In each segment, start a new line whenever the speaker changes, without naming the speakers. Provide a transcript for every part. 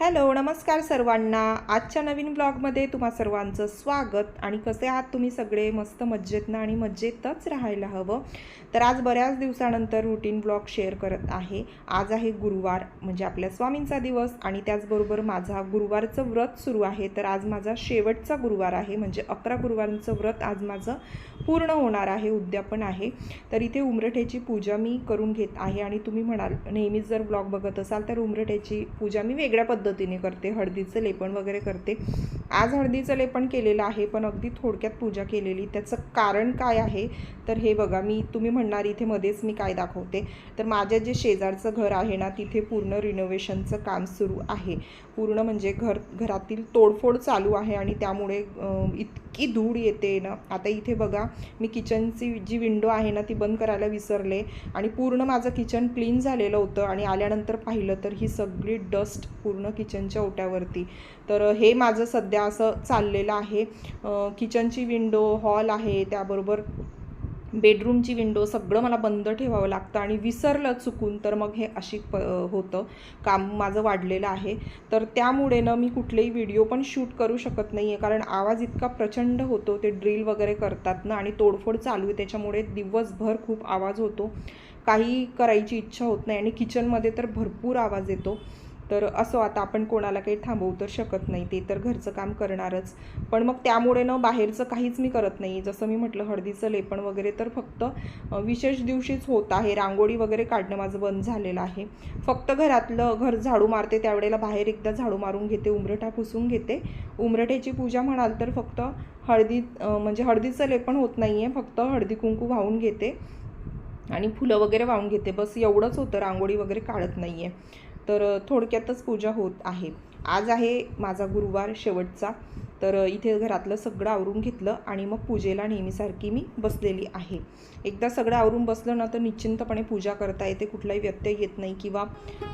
Hello नमस्कार सर्वांना. आजच्या नवीन ब्लॉगमध्ये तुम्हा सर्वांचं स्वागत. आणि कसे आहात तुम्ही सगळे? मस्त मज्जेतनं आणि मज्जेतच राहायला हवं. तर आज बऱ्याच दिवसानंतर रुटीन ब्लॉग शेअर करत आहे. आज आहे गुरुवार म्हणजे आपल्या स्वामींचा दिवस आणि त्याचबरोबर माझा गुरुवारचं व्रत सुरू आहे. तर आज माझा शेवटचा गुरुवार आहे म्हणजे अकरा गुरुवारांचं व्रत आज माझं पूर्ण होणार आहे उद्यापन आहे. तर इथे उमरठ्याची पूजा मी करून घेत आहे. आणि तुम्ही म्हणाल नेहमीच जर ब्लॉग बघत असाल तर उमरठ्याची पूजा मी वेगळ्या पद्धतीने पद्धतीने करते हळदीचं लेपण वगैरे करते. आज हळदीचं लेपण केलेलं आहे पण अगदी थोडक्यात पूजा केलेली. त्याचं कारण काय आहे? तर हे बघा मी तुम्ही म्हणणार इथे मध्येच मी काय दाखवते. तर माझ्या जे शेजारचं घर आहे ना तिथे पूर्ण रिनोव्हेशनचं काम सुरू आहे. पूर्ण म्हणजे घर घरातील तोडफोड चालू आहे आणि त्यामुळे इतकी धूळ येते ना. आता इथे बघा मी किचनची जी विंडो आहे ना ती बंद करायला विसरले आणि पूर्ण माझं किचन क्लीन झालेलं होतं आणि आल्यानंतर पाहिलं तर ही सगळी डस्ट पूर्ण किचनच्या ओट्यावरती. तर हे माझं सध्या असं चाललेलं आहे. किचनची विंडो हॉल आहे त्याबरोबर बेडरूमची विंडो सगळं मला बंद ठेवावं लागतं आणि विसरलं चुकून तर मग हे अशी प होतं. काम माझं वाढलेलं आहे. तर त्यामुळे ना मी कुठलेही व्हिडिओ पण शूट करू शकत नाही आहे कारण आवाज इतका प्रचंड होतो ते ड्रिल वगैरे करतात ना आणि तोडफोड चालू आहे. त्याच्यामुळे दिवसभर खूप आवाज होतो. काही करायची इच्छा होत नाही आणि किचनमध्ये तर भरपूर आवाज येतो. तर असं आता आपण कोणाला काही थांबवू तर शकत नाही. ते तर घरचं काम करणारच. पण मग त्यामुळे ना बाहेरचं काहीच मी करत नाही. जसं मी म्हटलं हळदीचं लेपण वगैरे तर फक्त विशेष दिवशीच होत आहे. रांगोळी वगैरे काढणं माझं बंद झालेलं आहे. फक्त घरातलं घर झाडू मारते त्यावेळेला बाहेर एकदा झाडू मारून घेते उमरठा पुसून घेते. उमरठ्याची पूजा म्हणाल तर फक्त हळदी म्हणजे हळदीचं लेपण होत नाही आहे फक्त हळदी कुंकू वाहून घेते आणि फुलं वगैरे वाहून घेते. बस एवढंच होतं. रांगोळी वगैरे काढत नाही आहे तर थोडक्यातच पूजा होत आहे. आज आहे माझा गुरुवार शेवटचा. तर इथे घरातलं सगळं आवरून घेतलं आणि मग पूजेला नेहमीसारखी मी बसलेली आहे. एकदा सगळं आवरून बसलं ना तर निश्चिंतपणे पूजा करता येते. कुठलाही व्यत्यय येत नाही किंवा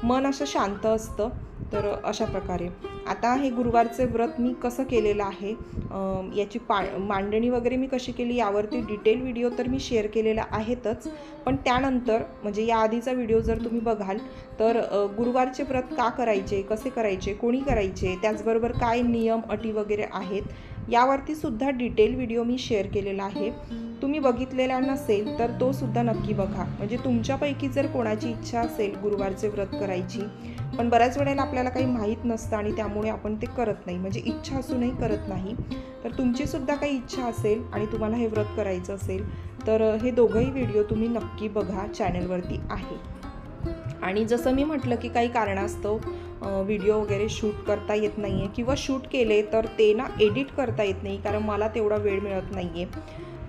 मन असं शांत असतं. तर अशा प्रकारे. आता हे गुरुवारचे व्रत मी कसं केलेलं आहे याची पा मांडणी वगैरे मी कशी केली यावरती डिटेल व्हिडिओ तर मी शेअर केलेला आहेतच. पण त्यानंतर म्हणजे या आधीचा व्हिडिओ जर तुम्ही बघाल तर गुरुवारचे व्रत का करायचे कसे करायचे कोणी करायचे त्याचबरोबर काय नियम अटी वगैरे आहेत यावरती सुद्धा डिटेल व्हिडिओ मी शेअर केलेला आहे. तुम्ही बघितलेला नसेल तर तो सुद्धा नक्की बघा. म्हणजे तुमच्यापैकी जर कोणाची इच्छा असेल गुरुवारचे व्रत करायची पण बऱ्याच वेळेला आपल्याला काही माहीत नसतं आणि त्यामुळे आपण ते करत नाही. म्हणजे इच्छा असूनही करत नाही. तर तुमची सुद्धा काही इच्छा असेल आणि तुम्हाला हे व्रत करायचं असेल तर हे दोघंही व्हिडिओ तुम्ही नक्की बघा. चॅनलवरती आहे. आणि जसं मी म्हटलं की काही कारणास्तव व्हिडिओ वगैरे शूट करता येत नाही आहे किंवा शूट केले तर ते ना एडिट करता येत नाही कारण मला तेवढा वेळ मिळत नाही आहे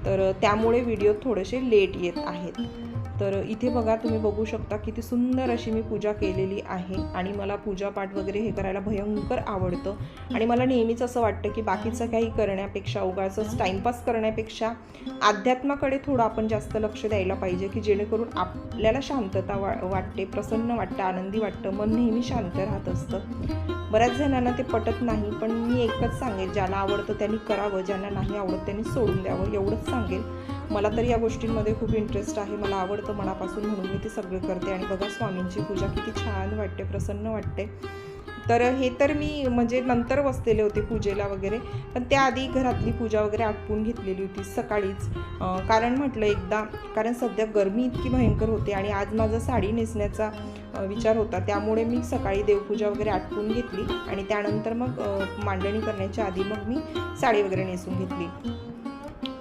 तर त्यामुळे व्हिडिओ थोडेसे लेट येत आहेत. तर इथे बघा तुम्ही बघू शकता किती सुंदर अशी मी पूजा केलेली आहे. आणि मला पूजापाठ वगैरे हे करायला भयंकर आवडतं. आणि मला नेहमीच असं वाटतं की बाकीचं काही करण्यापेक्षा उगाचंच टाईमपास करण्यापेक्षा अध्यात्माकडे थोडं आपण जास्त लक्ष द्यायला पाहिजे की जेणेकरून आपल्याला शांतता वा वाटते प्रसन्न वाटतं आनंदी वाटतं मन नेहमी शांत राहत असतं. बऱ्याच जणांना ते पटत नाही पण मी एकच सांगेल ज्याला आवडतं त्यांनी करावं ज्यांना नाही आवडत त्यांनी सोडून द्यावं एवढंच सांगेल मला तर या गोष्टींमध्ये खूप इंटरेस्ट आहे. मला आवडतं मनापासून म्हणून मी ते सगळं करते आणि बघा स्वामींची पूजा किती छान वाटते प्रसन्न वाटते. तर हे तर मी म्हणजे नंतर बसलेले होते पूजेला वगैरे पण त्याआधी घरातली पूजा वगैरे आटपून घेतलेली होती सकाळीच. कारण म्हटलं एकदा कारण सध्या गरमी इतकी भयंकर होते आणि आज माझा साडी नेसण्याचा विचार होता. त्यामुळे मी सकाळी देवपूजा वगैरे आटपून घेतली आणि त्यानंतर मग मांडणी करण्याच्या आधी मग मी साडी वगैरे नेसून घेतली.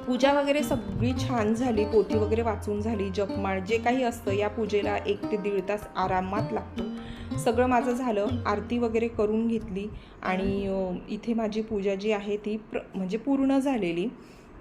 पूजा वगैरे सगळी छान झाली पोथी वगैरे वाचून झाली जपमाळ जे काही असतं या पूजेला एक ते दीड तास आरामात लागतो. सगळं माझं झालं आरती वगैरे करून घेतली आणि इथे माझी पूजा जी आहे ती प्र म्हणजे पूर्ण झालेली.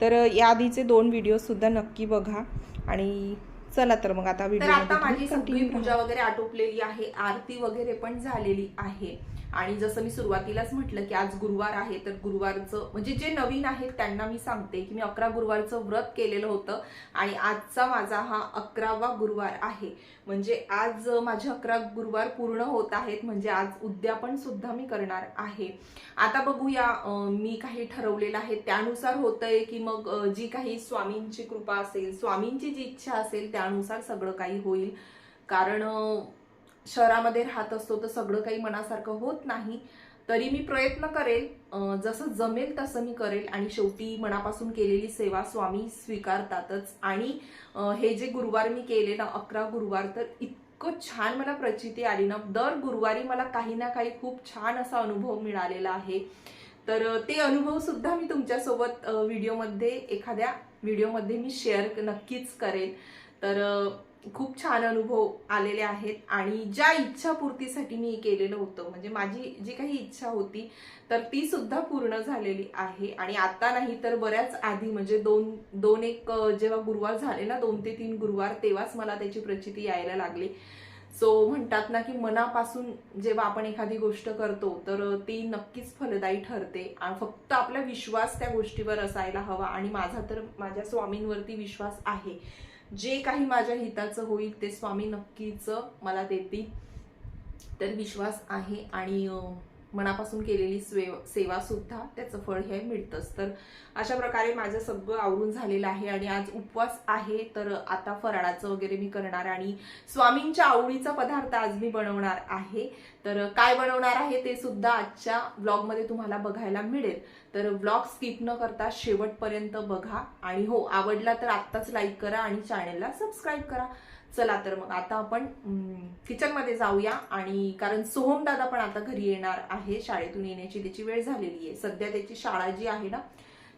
तर अ, या आधीचे दोन व्हिडिओसुद्धा नक्की बघा आणि चला तर मग आता व्हिडिओ
आता माझी सगळी पूजा वगैरे आटोपलेली आहे आरती वगैरे पण झालेली आहे. आणि जसं मी सुरुवातीलाच म्हटलं की आज गुरुवार आहे तर गुरुवारचं म्हणजे जे नवीन आहेत त्यांना मी सांगते की मी अकरा गुरुवारचं व्रत केलेलं होतं आणि आजचा माझा हा अकरावा गुरुवार आहे. म्हणजे आज माझे अकरा गुरुवार पूर्ण होत आहेत म्हणजे आज उद्यापन सुद्धा मी करणार आहे. आता बघूया मी काही ठरवलेलं आहे. त्यानुसार होतंय की मग जी काही स्वामींची कृपा असेल स्वामींची जी इच्छा असेल त्यानुसार सगळं काही होईल. कारण शहरामध्ये राहत असतो तर सगळं काही मनासारखं होत नाही. तरी मी प्रयत्न करेल जसं जमेल तसं मी करेल आणि शेवटी मनापासून केलेली सेवा स्वामी स्वीकारतातच. आणि हे जे गुरुवार मी केले ना अकरा गुरुवार तर इतकं छान मला प्रचिती आली ना. दर गुरुवारी मला काही ना काही खूप छान असा अनुभव मिळालेला आहे. तर ते अनुभव सुद्धा मी तुमच्यासोबत व्हिडिओमध्ये एखाद्या व्हिडिओमध्ये मी शेअर नक्कीच करेल. तर खूप छान अनुभव आलेले आहेत आणि ज्या इच्छापूर्तीसाठी मी केलेलं होतं म्हणजे माझी जी काही इच्छा होती तर ती सुद्धा पूर्ण झालेली आहे. आणि आता नाही तर बऱ्याच आधी म्हणजे दोन दोन एक जेव्हा गुरुवार झाले ना दोन ते तीन गुरुवार तेव्हाच मला त्याची प्रचिती यायला लागली. सो म्हणतात ना की मनापासून जेव्हा आपण एखादी गोष्ट करतो तर ती नक्कीच फलदायी ठरते. आणि फक्त आपला विश्वास त्या गोष्टीवर असायला हवा आणि माझा तर माझ्या स्वामींवरती विश्वास आहे. जे काही माझ्या हिताचं होईल ते स्वामी नक्कीच मला देतील. तर विश्वास आहे आणि मनापासून केलेली स्वे- सेवा सुद्धा त्याचं फळ हे मिळतंच. तर अशा प्रकारे माझं सगळं आवरून झालेलं आहे आणि आज उपवास आहे तर आता फराळाचं वगैरे मी करणार आणि स्वामींच्या आवडीचा पदार्थ आज मी बनवणार आहे. तर काय बनवणार आहे ते सुद्धा आजच्या ब्लॉगमध्ये तुम्हाला बघायला मिळेल. तर ब्लॉग स्किप न करता शेवटपर्यंत बघा. आणि हो आवडला तर आत्ताच लाईक करा आणि चॅनेलला सबस्क्राईब करा. चला तर मग आता आपण किचनमध्ये जाऊया आणि कारण सोहम दादा पण आता घरी येणार आहे शाळेतून येण्याची त्याची वेळ झालेली आहे. सध्या त्याची शाळा जी आहे ना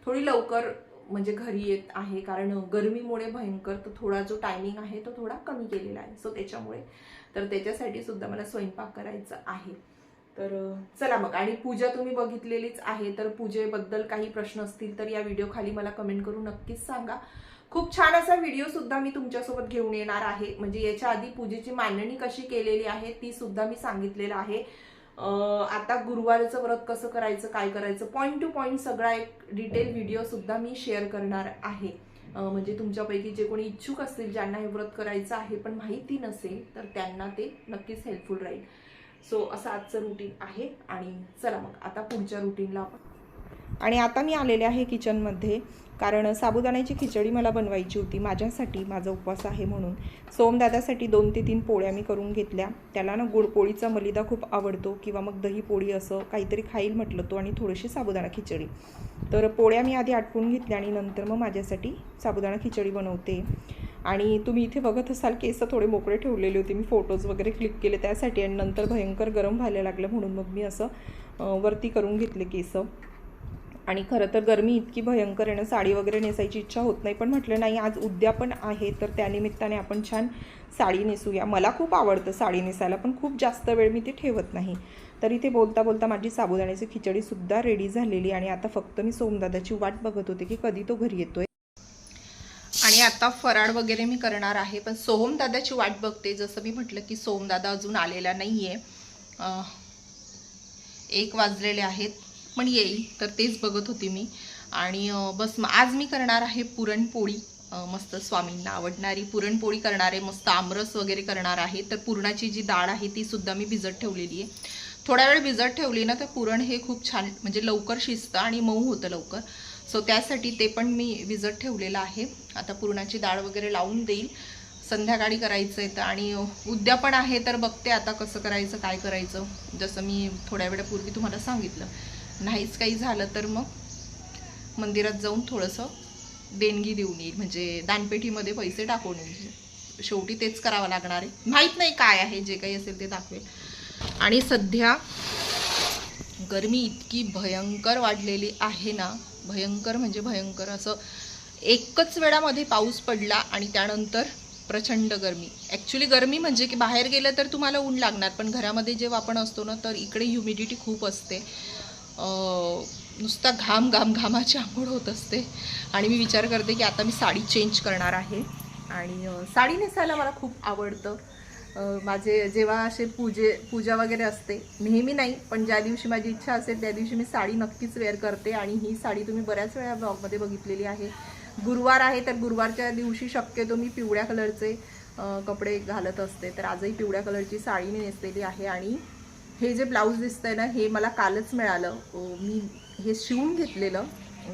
थोडी लवकर म्हणजे घरी येत आहे कारण गरमीमुळे भयंकर तो थोडा जो टायमिंग आहे तो थोडा कमी केलेला आहे. सो त्याच्यामुळे तर त्याच्यासाठी सुद्धा मला स्वयंपाक करायचा आहे. तर चला मग. आणि पूजा तुम्ही बघितलेलीच आहे तर पूजेबद्दल काही प्रश्न असतील तर या व्हिडिओ खाली मला कमेंट करून नक्कीच सांगा. खूप छान असा व्हिडिओ सुद्धा मी तुमच्यासोबत घेऊन येणार आहे. म्हणजे याच्या आधी पूजेची मांडणी कशी केलेली आहे ती सुद्धा मी सांगितलेलं आहे. आता गुरुवारचं व्रत कसं करायचं काय करायचं पॉईंट टू पॉईंट सगळा एक डिटेल व्हिडिओ सुद्धा मी शेअर करणार आहे. म्हणजे तुमच्यापैकी जे कोणी इच्छुक असतील ज्यांना हे व्रत करायचं आहे पण माहिती नसेल तर त्यांना ते नक्कीच हेल्पफुल राहील. सो असं आजचं रुटीन आहे आणि चला मग आता पुढच्या रुटीनला आपण
आणि आता मी आलेले आहे किचनमध्ये कारण साबुदाण्याची खिचडी मला बनवायची होती. माझ्यासाठी माझा उपवास आहे म्हणून. सोमदादासाठी दोन ते तीन पोळ्या मी करून घेतल्या. त्याला ना गुडपोळीचा मलिदा खूप आवडतो किंवा मग दही पोळी असं काहीतरी खाईल म्हटलं तो आणि थोडीशी साबुदाणा खिचडी. तर पोळ्या मी आधी आटपून घेतल्या आणि नंतर मग माझ्यासाठी साबुदाणा खिचडी बनवते. आणि तुम्ही इथे बघत असाल केस थोडे मोकळे ठेवलेले होते. मी फोटोज वगैरे क्लिक केले त्यासाठी आणि नंतर भयंकर गरम व्हायला लागलं म्हणून मग मी असं वरती करून घेतले केस. आणि खरं तर गरमी इतकी भयंकर आहे ना साडी वगैरे नेसायची इच्छा होत नाही. पण म्हटलं नाही आज उद्या पण आहे तर त्यानिमित्ताने आपण छान साडी नेसूया. मला खूप आवडतं साडी नेसायला पण खूप जास्त वेळ मी ती ठेवत नाही. तर इथे बोलता बोलता माझी साबुदाण्याची खिचडीसुद्धा रेडी झालेली आणि आता फक्त मी सोमदादाची वाट बघत होते की कधी तो घरी येतोय. आणि आता फराळ वगैरे मी करणार आहे पण सोहमदादाची वाट बघते. जसं मी म्हटलं की सोमदादा अजून आलेला नाही आहे एक वाजलेले आहेत. पण येईल तर तेच बघत होती मी. आणि बस मग आज मी करणार आहे पुरणपोळी. मस्त स्वामींना आवडणारी पुरणपोळी करणार आहे मस्त आमरस वगैरे करणार आहे. तर पुरणाची जी डाळ आहे ती सुद्धा मी भिजत ठेवलेली आहे. थोड्या वेळ भिजत ठेवली ना तर पुरण हे खूप छान म्हणजे लवकर शिजतं आणि मऊ होतं लवकर. सो त्यासाठी ते पण मी भिजत ठेवलेलं आहे. आता पुरणाची डाळ वगैरे लावून देईल. संध्याकाळी करायचं आहे तर. आणि उद्या पण आहे तर बघते आता कसं करायचं काय करायचं. जसं मी थोड्या वेळापूर्वी तुम्हाला सांगितलं. नाहीच काही झालं तर मग मंदिरात जाऊन थोडंसं देणगी देऊन येईल. म्हणजे दानपेटीमध्ये पैसे टाकून येईल. शेवटी तेच करावं लागणार आहे. माहीत नाही काय आहे जे काही असेल ते दाखवेल. आणि सध्या गरमी इतकी भयंकर वाढलेली आहे ना भयंकर म्हणजे भयंकर असं एकच वेळामध्ये पाऊस पडला आणि त्यानंतर प्रचंड गरमी. ॲक्च्युली गरमी म्हणजे की बाहेर गेलं तर तुम्हाला ऊन लागणार पण घरामध्ये जेव्हा आपण असतो ना तर इकडे ह्युमिडिटी खूप असते. नुसता घाम घाम घामाची आंघोळ होत असते. आणि मी विचार करते की आता मी साडी चेंज करणार आहे. आणि साडी नेसायला मला खूप आवडतं. माझे जेव्हा असे पूजे पूजा वगैरे असते नेहमी नाही पण ज्या दिवशी माझी इच्छा असेल त्या दिवशी मी साडी नक्कीच वेअर करते. आणि ही साडी तुम्ही बऱ्याच वेळा ब्लॉगमध्ये बघितलेली आहे. गुरुवार आहे तर गुरुवारच्या दिवशी शक्यतो मी पिवळ्या कलरचे कपडे घालत असते. तर आजही पिवळ्या कलरची साडी मी नेसलेली आहे. आणि हे जे ब्लाऊज दिसतंय ना हे मला कालच मिळालं. मी हे शिवून घेतलेलं.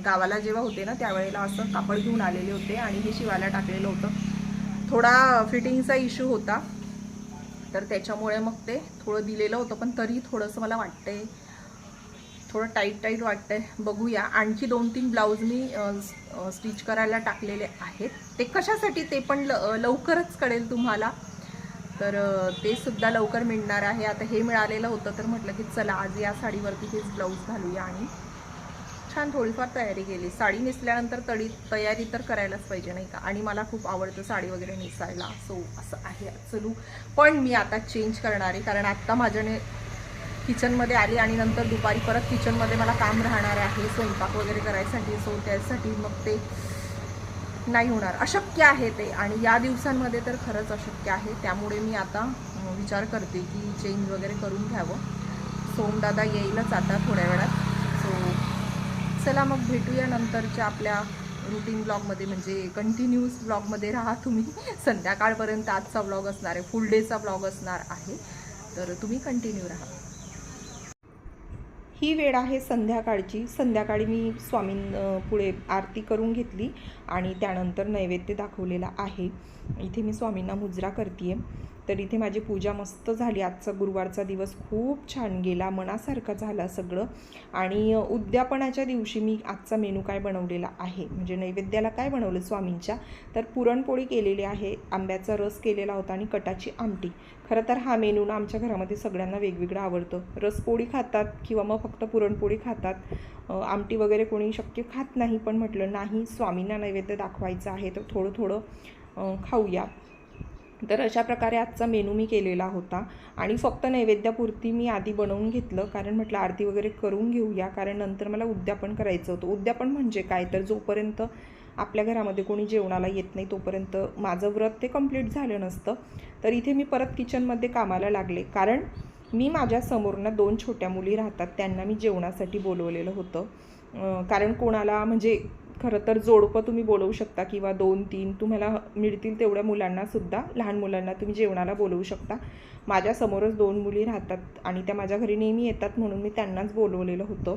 गावाला जेव्हा होते ना त्यावेळेला असं कापड घेऊन आलेले होते आणि हे शिवायला टाकलेलं होतं. थोडा फिटिंगचा इश्यू होता.
तर त्याच्यामुळे मग ते थोडं दिलेलं होतं पण तरी थोडंसं मला वाटतंय थोडं टाईट टाईट वाटतंय. बघूया. आणखी दोन तीन ब्लाऊज मी स्टिच करायला टाकलेले आहेत. ते कशासाठी? ते पण ल लवकरच कळेल तुम्हाला. तर ते सुद्धा लवकर मिळणार आहे. आता हे मिळालेलं होतं तर म्हटलं की चला आज या साडीवरती हेच ब्लाऊज घालूया आणि छान थोडीफार तयारी केली. साडी नेसल्यानंतर तडी तयारी तर करायलाच पाहिजे नाही का? आणि मला खूप आवडतं साडी वगैरे नेसायला. सो असं आहे. चलू. पण मी आता चेंज करणार आहे. कारण आत्ता माझ्याने किचनमध्ये आली आणि नंतर दुपारी परत किचनमध्ये मला काम राहणार आहे. स्वयंपाक वगैरे करायसाठी. सो त्यासाठी मग ते नाही होणार. अशक्य आहे ते. आणि या दिवसांमध्ये तर खरंच अशक्य आहे. त्यामुळे मी आता विचार करते की चेंज वगैरे करून घ्यावं. सोमदादा येईलच आता थोड्या वेळात. सो चला मग भेटूया नंतरच्या आपल्या रुटीन ब्लॉगमध्ये म्हणजे कंटिन्यूस ब्लॉगमध्ये राहा तुम्ही. संध्याकाळपर्यंत आजचा ब्लॉग असणार आहे. फुल डेचा ब्लॉग असणार आहे. तर तुम्ही कंटिन्यू राहा.
ही वेळ आहे संध्याकाळची. संध्याकाळी मी स्वामीं पुढे आरती करून घेतली आणि त्यानंतर नैवेद्य दाखवलेला आहे. इथे मी स्वामींना मुजरा करते आहे तर इथे माझी पूजा मस्त झाली. आजचा गुरुवारचा दिवस खूप छान गेला. मनासारखा झाला सगळं. आणि उद्यापनाच्या दिवशी मी आजचा मेनू काय बनवलेला आहे? म्हणजे नैवेद्याला काय बनवलं स्वामींच्या? तर पुरणपोळी केलेली आहे. आंब्याचा रस केलेला होता आणि कटाची आमटी. खरं तर हा मेनू ना आमच्या घरामध्ये सगळ्यांना वेगवेगळं आवडतं. रसपोळी खातात किंवा मग फक्त पुरणपोळी खातात. आमटी वगैरे कोणी शक्य खात नाही. पण म्हटलं नाही स्वामींना नैवेद्य दाखवायचं आहे तर थोडं थोडं खाऊया. तर अशा प्रकारे आजचा मेनू मी केलेला होता. आणि फक्त नैवेद्यापुरती मी आधी बनवून घेतलं. कारण म्हटलं आरती वगैरे करून घेऊया. कारण नंतर मला उद्यापन करायचं होतं. उद्यापन म्हणजे काय? तर जोपर्यंत आपल्या घरामध्ये कोणी जेवणाला येत नाही तोपर्यंत माझं व्रत ते कंप्लीट झालं नसतं. तर इथे मी परत किचनमध्ये कामाला लागले. कारण मी माझ्या समोरनं दोन छोट्या मुली राहतात. त्यांना मी जेवणासाठी बोलवलेलं होतं. कारण कोणाला म्हणजे खरं तर जोडपं तुम्ही बोलवू शकता किंवा दोन तीन तुम्हाला मिळतील तेवढ्या मुलांनासुद्धा लहान मुलांना तुम्ही जेवणाला बोलवू शकता. माझ्यासमोरच दोन मुली राहतात आणि त्या माझ्या घरी नेहमी येतात म्हणून मी त्यांनाच बोलवलेलं होतं.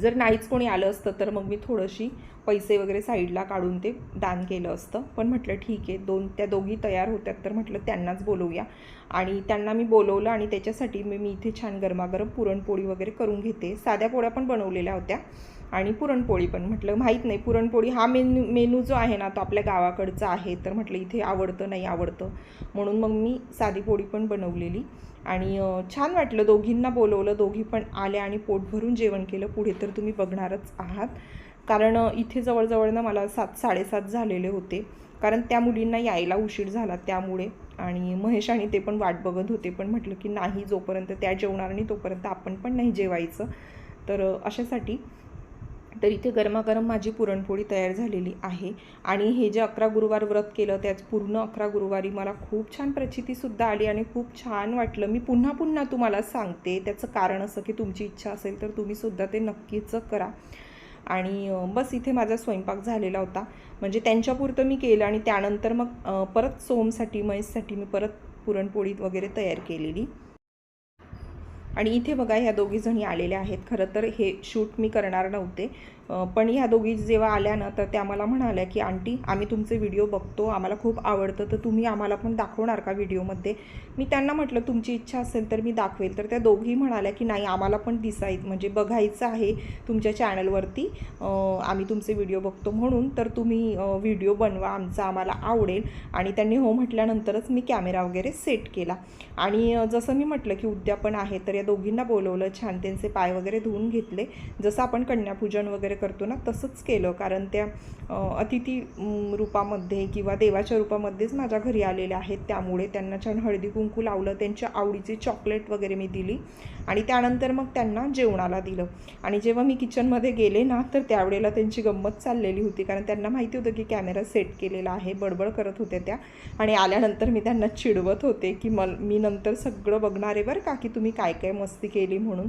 जर नाहीच कोणी आलं असतं तर मग मी थोडीशी पैसे वगैरे साईडला काढून ते दान केलं असतं. पण म्हटलं ठीक आहे दोन त्या दोघी तयार होत्यात तर म्हटलं त्यांनाच बोलवूया. आणि त्यांना मी बोलवलं आणि त्याच्यासाठी मी मी इथे छान गरमागरम पुरणपोळी वगैरे करून घेते. साध्या पोळ्या पण बनवलेल्या होत्या. आणि पुरणपोळी पण म्हटलं माहीत नाही पुरणपोळी हा मेनू मेनू जो आहे ना तो आपल्या गावाकडचा आहे. तर म्हटलं इथे आवडतं नाही आवडतं. म्हणून मग मी साधी पोळी पण बनवलेली. आणि छान वाटलं दोघींना बोलवलं. दोघी पण आल्या आणि पोट भरून जेवण केलं. पुढे तर तुम्ही बघणारच आहात. कारण इथे जवळजवळ ना मला सात साडेसात झालेले होते. कारण त्या मुलींना यायला उशीर झाला त्यामुळे. आणि महेश आणि ते पण वाट बघत होते. पण म्हटलं की नाही जोपर्यंत त्या जेवणार नाही तोपर्यंत आपण पण नाही जेवायचं. तर अशासाठी तर इथे गरमागरम माझी पुरणपोळी तयार झालेली आहे. आणि हे जे अकरा गुरुवार व्रत केलं त्याच पूर्ण अकरा गुरुवारी मला खूप छान प्रचितीसुद्धा आली आणि खूप छान वाटलं. मी पुन्हा पुन्हा तुम्हाला सांगते त्याचं कारण असं की तुमची इच्छा असेल तर तुम्हीसुद्धा ते नक्कीच करा. आणि बस इथे माझा स्वयंपाक झालेला होता. म्हणजे त्यांच्यापुरतं मी केलं आणि त्यानंतर मग परत सोमसाठी म्हैससाठी मी परत पुरणपोळी वगैरे तयार केलेली. आणि इथे बघा ह्या दोघी जणी आलेल्या आहेत. खरं तर हे शूट मी करणार नव्हते. पण ह्या दोघी जेव्हा आल्या ना तर त्या मला म्हणाल्या की आंटी आम्ही तुमचे व्हिडिओ बघतो आम्हाला खूप आवडतं तर तुम्ही आम्हाला पण दाखवणार का व्हिडिओमध्ये? मी त्यांना म्हटलं तुमची इच्छा असेल तर मी दाखवेल. तर त्या दोघी म्हणाल्या की नाही आम्हाला पण दिसायचं म्हणजे बघायचं आहे तुमच्या चॅनलवरती आम्ही तुमचे व्हिडिओ बघतो म्हणून तर तुम्ही व्हिडिओ बनवा आमचा आम्हाला आवडेल. आणि त्यांनी हो म्हटल्यानंतरच मी कॅमेरा वगैरे सेट केला. आणि जसं मी म्हटलं की उद्यापन आहे तर या दोघींना बोलवलं छान त्यांचे पाय वगैरे धुवून घेतले. जसं आपण कन्यापूजन वगैरे करतो ना तसंच केलं. कारण त्या अतिथी रूपामध्ये किंवा देवाच्या रूपामध्येच माझ्या घरी आलेल्या आहेत. त्यामुळे त्यांना छान हळदी कुंकू लावलं त्यांच्या आवडीची चॉकलेट वगैरे मी दिली. आणि त्यानंतर मग त्यांना जेवणाला दिलं. आणि जेव्हा मी किचनमध्ये गेले ना तर त्यावेळेला त्यांची गंमत चाललेली होती. कारण त्यांना माहिती होतं की कॅमेरा सेट केलेला आहे बडबड करत होत्या त्या. आणि आल्यानंतर मी त्यांना चिडवत होते की मल मी नंतर सगळं बघणार आहे बरं का की तुम्ही काय काय मस्ती केली म्हणून.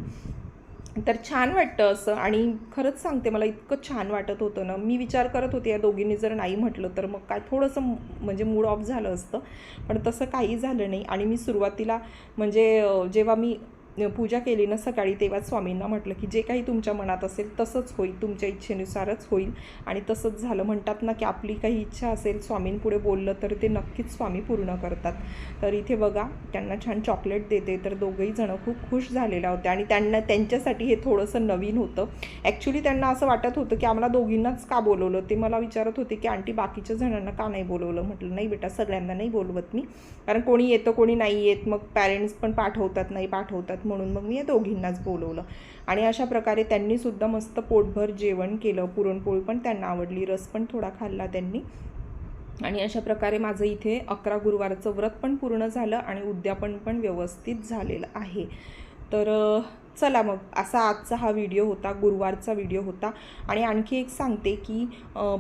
तर छान वाटतं असं. आणि खरंच सांगते मला इतकं छान वाटत होतं ना. मी विचार करत होते या दोघींनी जर नाही म्हटलं तर मग काय थोडंसं म्हणजे मूड ऑफ झालं असतं. पण तसं काही झालं नाही. आणि मी सुरुवातीला म्हणजे जेव्हा मी पूजा केली ना सकाळी तेव्हाच स्वामींना म्हटलं की जे काही तुमच्या मनात असेल तसंच होईल तुमच्या इच्छेनुसारच होईल. आणि तसंच झालं. म्हणतात ना की आपली काही इच्छा असेल स्वामींपुढे बोललं तर ते नक्कीच स्वामी पूर्ण करतात. तर इथे बघा त्यांना छान चॉकलेट देते. तर दोघंही जणं खूप खुश झालेल्या होत्या. आणि त्यांना त्यांच्यासाठी हे थोडंसं नवीन होतं. ॲक्च्युली त्यांना असं वाटत होतं की आम्हाला दोघींनाच का बोलवलं? ते मला विचारत होते की आंटी बाकीच्या जणांना का नाही बोलवलं? म्हटलं नाही बेटा सगळ्यांना नाही बोलवत मी. कारण कोणी येतं कोणी नाही येत. मग पॅरेंट्स पण पाठवतात नाही पाठवतात. म्हणून मग मी या दोघींनाच बोलवलं. आणि अशा प्रकारे त्यांनीसुद्धा मस्त पोटभर जेवण केलं पुरणपोळी पण त्यांना आवडली रस पण थोडा खाल्ला त्यांनी. आणि अशा प्रकारे माझं इथे अकरा गुरुवारचं व्रत पण पूर्ण झालं आणि उद्यापन पण व्यवस्थित झालेलं आहे. तर चला मग असा आजचा हा व्हिडिओ होता गुरुवारचा व्हिडिओ होता. आणि आणखी एक सांगते की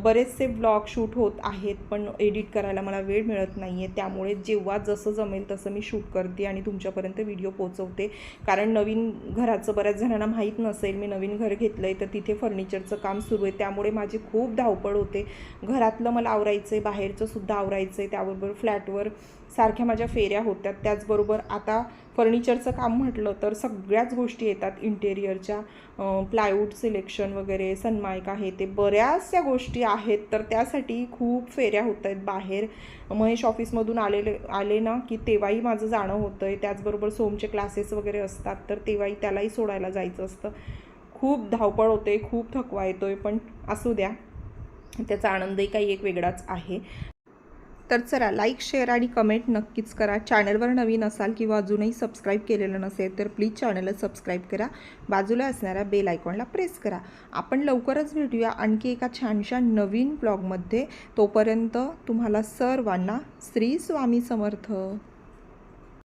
बरेचसे ब्लॉग शूट होत आहेत पण एडिट करायला मला वेळ मिळत नाही आहे त्यामुळे जेव्हा जसं जमेल तसं मी शूट करते आणि तुमच्यापर्यंत व्हिडिओ पोचवते कारण नवीन घराचं बऱ्याच जणांना माहीत नसेल मी नवीन घर घेतलं आहे तर तिथे फर्निचरचं काम सुरू आहे. त्यामुळे माझी खूप धावपळ होते. घरातलं मला आवरायचं आहे बाहेरचं सुद्धा आवरायचं आहे त्याबरोबर फ्लॅटवर सारख्या माझ्या फेऱ्या होत्या त्याचबरोबर आता फर्निचरचं काम म्हटलं तर सगळ्याच गोष्टी येतात. इंटेरियरच्या प्लायवूड सिलेक्शन वगैरे सनमायक आहे ते बऱ्याचशा गोष्टी आहेत. तर त्यासाठी खूप फेऱ्या होत आहेत बाहेर. महेश ऑफिसमधून आलेले आले ना की तेव्हाही माझं जाणं होतं आहे त्याचबरोबर सोमचे क्लासेस वगैरे असतात तर तेव्हाही त्यालाही सोडायला जायचं असतं. खूप धावपळ होते खूप थकवा येतोय पण असू द्या. त्याचा आनंदही काही एक वेगळाच आहे. तर चला लाईक शेअर आणि कमेंट नक्कीच करा. चॅनलवर नवीन असाल किंवा अजूनही सबस्क्राईब केलेलं नसेल तर प्लीज चॅनलला सबस्क्राईब करा. बाजूला असणाऱ्या बेल आयकॉनला प्रेस करा. आपण लवकरच भेटूया आणखी एका छानशा नवीन ब्लॉगमध्ये तोपर्यंत तुम्हाला सर्वांना श्री स्वामी समर्थ.